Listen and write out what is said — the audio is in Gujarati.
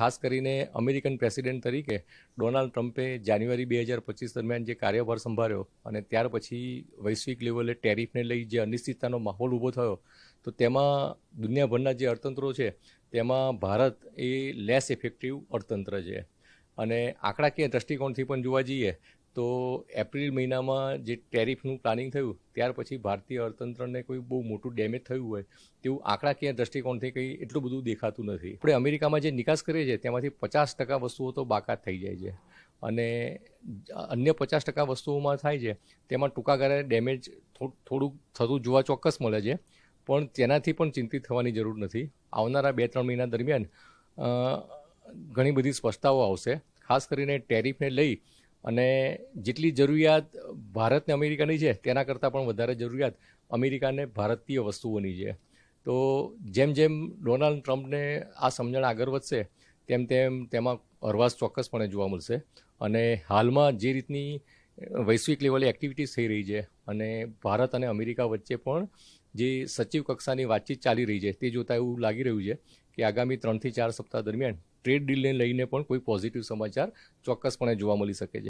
ખાસ કરીને અમેરિકન પ્રેસિડેન્ટ તરીકે ડોનાલ્ડ ટ્રમ્પે જાન્યુઆરી બે હજાર પચીસ દરમિયાન જે કાર્યભાર સંભાળ્યો અને ત્યાર પછી વૈશ્વિક લેવલે ટેરિફને લઈ જે અનિશ્ચિતતાનો માહોલ ઊભો થયો, તો તેમાં દુનિયાભરના જે અર્થતંત્રો છે, તેમાં ભારત એ લેસ ઇફેક્ટિવ અર્થતંત્ર છે. અને આંકડાકીય દ્રષ્ટિકોણથી પણ જોવા જઈએ તો એપ્રિલ મહિનામાં જે ટેરિફનું પ્લાનિંગ થયું, ત્યાર પછી ભારતીય અર્થતંત્રને કોઈ બહુ મોટું ડેમેજ થયું હોય, તેવું આંકડાકીય દ્રષ્ટિકોણથી કંઈ એટલું બધું દેખાતું નથી. આપણે અમેરિકામાં જે નિકાસ કરીએ છીએ, તેમાંથી પચાસ ટકા વસ્તુઓ તો બાકાત થઈ જાય છે. અને અન્ય પચાસ ટકા વસ્તુઓમાં થાય છે, તેમાં ટૂંકા ગાળે ડેમેજ થોડુંક થતું જોવા ચોક્કસ મળે છે, પણ તેનાથી પણ ચિંતિત થવાની જરૂર નથી. આવનારા બે ત્રણ મહિના દરમિયાન ઘણી બધી સ્પષ્ટતાઓ આવશે. ખાસ કરીને ટેરિફને લઈ અને જેટલી જરૂરિયાત ભારતને અમેરિકાની છે, તેના કરતાં પણ વધારે જરૂરિયાત અમેરિકાને ભારતીય વસ્તુઓની છે. તો જેમ જેમ ડોનાલ્ડ ટ્રમ્પને આ સમજણ આગળ વધશે, તેમ તેમ તેમાં હરવાશ ચોક્કસપણે જોવા મળશે. અને હાલમાં જે રીતની વૈશ્વિક લેવલે એક્ટિવિટીઝ થઈ રહી છે અને ભારત અને અમેરિકા વચ્ચે પણ જે સચિવ કક્ષાની વાતચીત ચાલી રહી છે, તે જોતાં એવું લાગી રહ્યું છે કે આગામી ત્રણથી ચાર સપ્તાહ દરમિયાન ટ્રેડ ડીલને લઈને પણ કોઈ પોઝિટિવ સમાચાર ચોક્કસપણે જોવા મળી શકે છે.